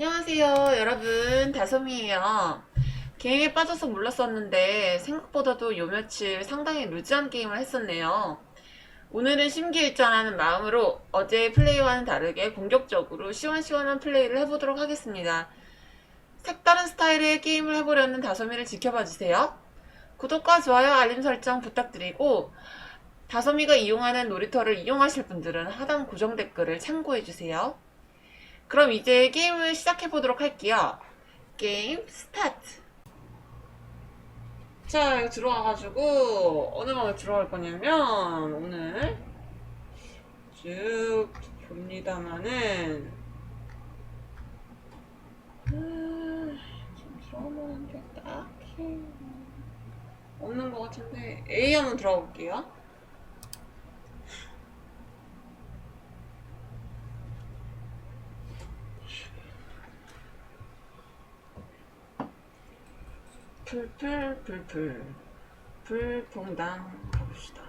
안녕하세요 여러분. 다솜이에요. 게임에 빠져서 몰랐었는데 생각보다도 요 며칠 상당히 루즈한 게임을 했었네요. 오늘은 심기일전하는 마음으로 어제의 플레이와는 다르게 공격적으로 시원시원한 플레이를 해보도록 하겠습니다. 색다른 스타일의 게임을 해보려는 다솜이를 지켜봐주세요. 구독과 좋아요 알림 설정 부탁드리고 다솜이가 이용하는 놀이터를 이용하실 분들은 하단 고정 댓글을 참고해주세요 그럼 이제 게임을 시작해 보도록 할게요. 게임 스타트. 자, 여기 들어와가지고 어느 방에 들어갈 거냐면 오늘 쭉 봅니다만은 아, 좀 들어가면 게 딱히 없는 것 같은데 A 한번 들어가 볼게요. 풀풀풀풀. 풀퐁당 가봅시다.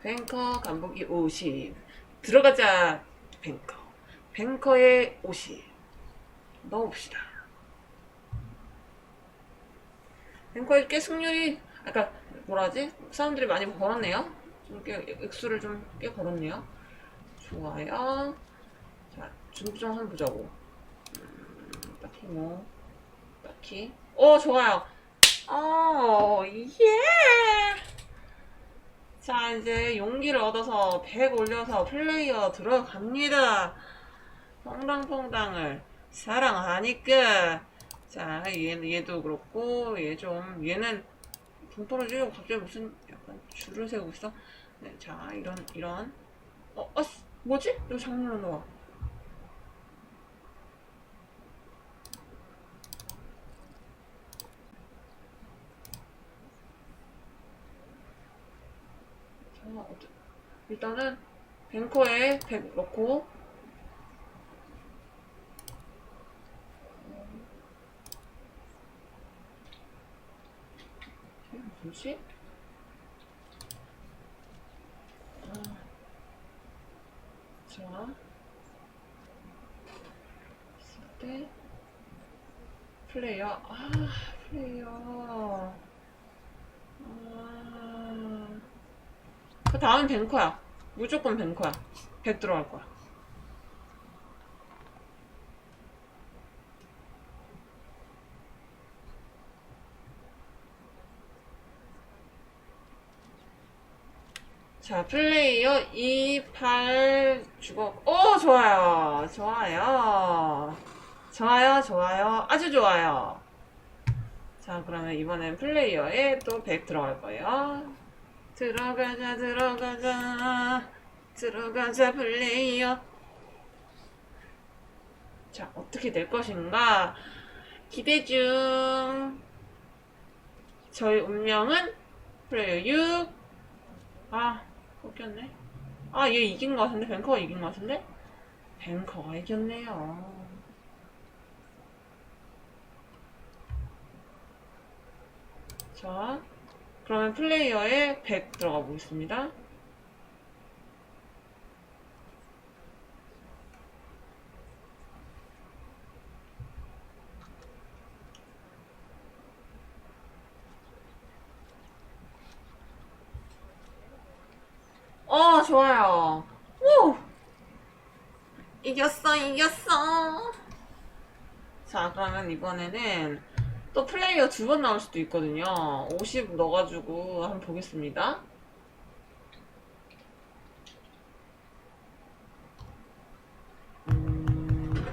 뱅커 간보기 50 들어가자 뱅커. 뱅커에 50 넣어봅시다. 뱅커에 꽤 승률이 아까 뭐라지? 사람들이 많이 걸었네요. 좀꽤 액수를 좀 꽤 걸었네요. 좋아요. 자 준비 좀 한번 보자고. 음, 딱히 뭐 딱히. 어 좋아요 어, 예! 자, 이제 용기를 얻어서 100 올려서 플레이어 들어갑니다. 퐁당퐁당을 사랑하니까. 자, 얘, 얘도 그렇고, 얘 좀, 얘는 붕 떨어지고 갑자기 무슨 약간 줄을 세우고 있어. 네, 자, 이런, 이런. 어, 어, 뭐지? 이거 장르로 넣어. 자, 어디- 일단은 뱅커에 100 넣고. 뭐지? 아, 자, 있을 때 플레이어, 아, 플레이어, 아. 그 다음 뱅커야. 무조건 뱅커야. 100 들어갈 거야. 자, 플레이어 28 주걱. 오, 좋아요. 좋아요. 좋아요, 좋아요. 아주 좋아요. 자, 그러면 이번엔 플레이어에 또 100 들어갈 거예요. 들어가자 들어가자. 들어가자 플레이어. 자 어떻게 될 것인가? 기대 중. 저희 운명은 플레이어 6 아 꺾였네. 아 얘 이긴 것 같은데? 뱅커가 이긴 것 같은데? 뱅커가 이겼네요. 자 그러면 플레이어에 100 들어가 보겠습니다. 어, 좋아요. 오! 이겼어, 이겼어. 자, 그러면 이번에는 또 플레이어 두 번 나올 수도 있거든요. 50 넣어가지고 한번 보겠습니다. 음...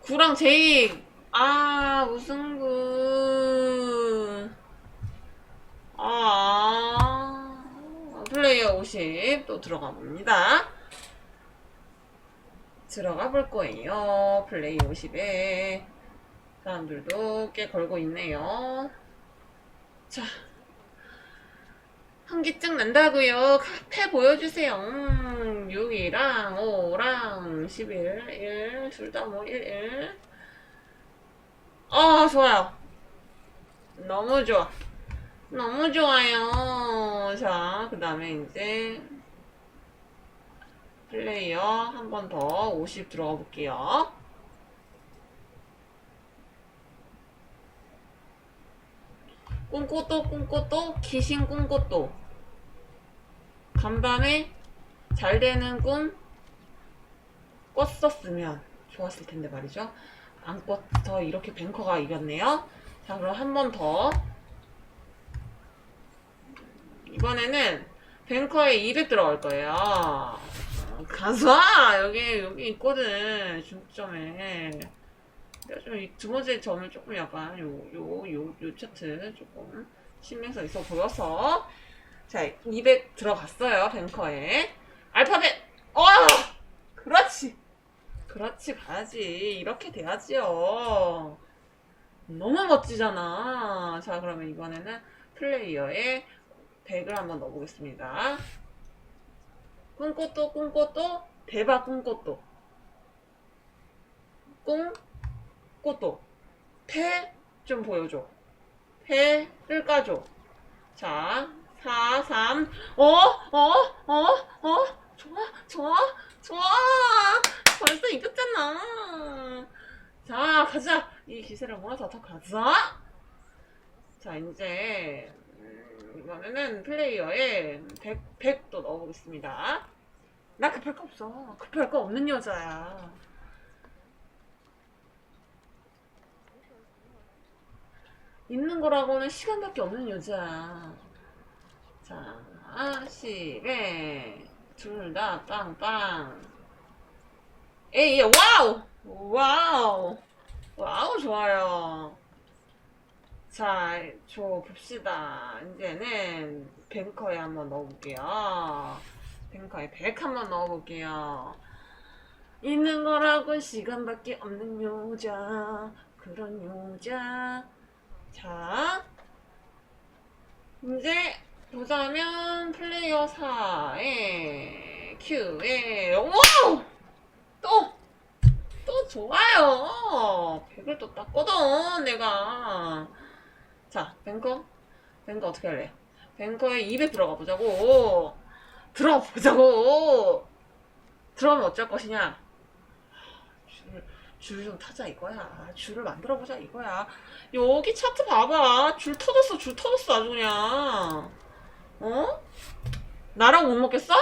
구랑 제이 아 우승구 아 플레이어 50 또 들어가 봅니다. 들어가 볼 거예요. 플레이 50에. 사람들도 꽤 걸고 있네요. 자. 한기증 난다고요. 카페 보여주세요. 음, 6이랑 5랑 11, 1, 둘 다 뭐 1, 1. 아, 좋아요. 너무 좋아. 너무 좋아요. 자, 그 다음에 이제 플레이어 한 번 더 50 들어가 볼게요. 꿈꽃도 꿈꽃도 귀신 꿈꽃도 간밤에 잘 되는 꿈 꿨었으면 좋았을 텐데 말이죠. 안 꿨어 이렇게 뱅커가 이겼네요. 자 그럼 한 번 더. 이번에는 뱅커에 200 들어갈 거예요. 어, 가서 여기 여기 있거든. 중점에. 좀두 번째 점을 조금 약간 요 요요요 차트 조금 신경써 있어 보여서. 자 200 들어갔어요 뱅커에. 알파벳! 어! 그렇지! 그렇지 가야지. 이렇게 돼야지요. 너무 멋지잖아. 자 그러면 이번에는 플레이어에 100을 한번 넣어보겠습니다 꿈꽃도 꿈꽃도 대박 꿈꽃도 꿈 꽃도 폐좀 보여줘. 폐를 까줘. 자 4, 3 어? 어? 어? 어? 좋아 좋아 좋아. 벌써 이겼잖아. 자 가자. 이 기세를 몰아서 더 가자. 자 이제 음, 이번에는 플레이어에 100, 100 도 넣어보겠습니다 나 급할 거 없어 급할 거 없는 여자야 있는 거라고는 시간밖에 없는 여자야. 자, 시베 둘다 빵빵. 에이, 와우! 와우! 와우, 좋아요. 자, 줘 봅시다. 이제는 뱅커에 한번 넣어볼게요. 뱅커에 100 한번 넣어볼게요. 있는 거라고 시간밖에 없는 여자. 그런 여자. 자, 이제 보자면 플레이어 4에 Q에 와우! 또! 또 좋아요! 100을 또 땄거든, 내가. 자, 뱅커? 뱅커 어떻게 할래? 뱅커에 200 들어가 보자고. 들어가 보자고! 들어가면 어쩔 것이냐? 줄좀 타자 이거야. 줄을 만들어 보자 이거야. 여기 차트 봐봐. 줄 터졌어, 줄 터졌어 아주 그냥. 어? 나랑 못 먹겠어?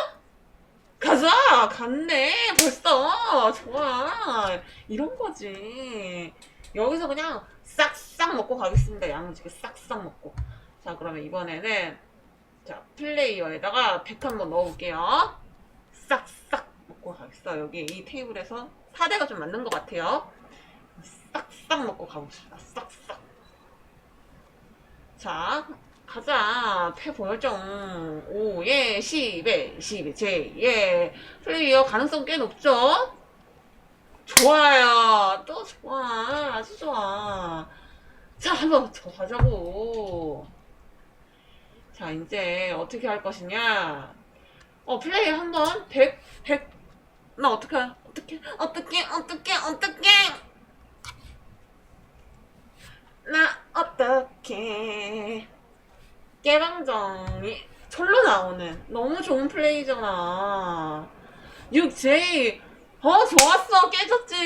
가자! 갔네! 벌써! 좋아! 이런 거지. 여기서 그냥 싹싹 먹고 가겠습니다. 야무지게 싹싹 먹고. 자, 그러면 이번에는, 자, 플레이어에다가 100 한번 넣어볼게요. 싹싹 먹고 가겠어. 여기 이 테이블에서 4대가 좀 맞는 것 같아요. 싹싹 먹고 가봅시다. 싹싹. 자, 가자. 패보혈정. 오, 예, 10에, 10에, 제, 예. 플레이어 가능성 꽤 높죠? 좋아요. 또 좋아. 아주 좋아. 자, 한번 더 가자고. 자, 이제 어떻게 할 것이냐. 어, 플레이 한번 100, 100. 나 어떡해. 어떡해. 어떡해. 어떡해. 어떡해. 나 어떡해. 깨방정이 절로 나오는 너무 좋은 플레이잖아. 6J. 어, 좋았어. 깨졌지.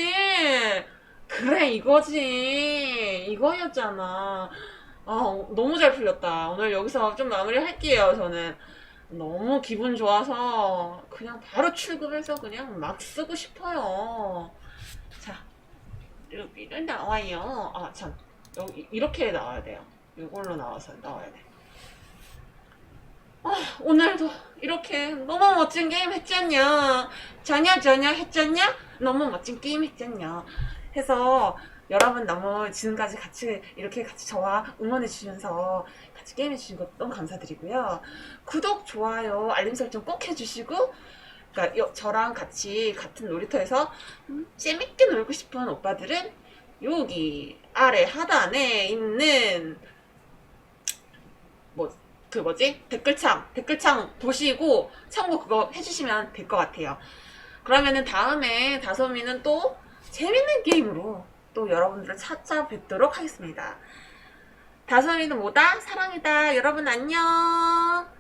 그래, 이거지. 이거였잖아. 아, 너무 잘 풀렸다. 오늘 여기서 좀 마무리 할게요, 저는. 너무 기분 좋아서 그냥 바로 출금해서 그냥 막 쓰고 싶어요. 자, 여기를 나와요. 아, 참. 여기 이렇게 나와야 돼요. 이걸로 나와서 나와야 돼. 아, 오늘도 이렇게 너무 멋진 게임 했잖냐. 자냐, 자냐 했잖냐? 너무 멋진 게임 했잖냐. 해서 여러분 너무 지금까지 같이 이렇게 같이 저와 응원해 주시면서 같이 게임해 주신 것 너무 감사드리고요. 구독, 좋아요, 알림 설정 꼭 해주시고 그러니까 여- 저랑 같이 같은 놀이터에서 음, 재밌게 놀고 싶은 오빠들은 여기 아래 하단에 있는 뭐 그 뭐지 댓글창 댓글창 보시고 참고 그거 해주시면 될 것 같아요. 그러면은 다음에 다솜이는 또 재밌는 게임으로 또 여러분들을 찾아뵙도록 하겠습니다. 다솜이는 뭐다? 사랑이다. 여러분 안녕.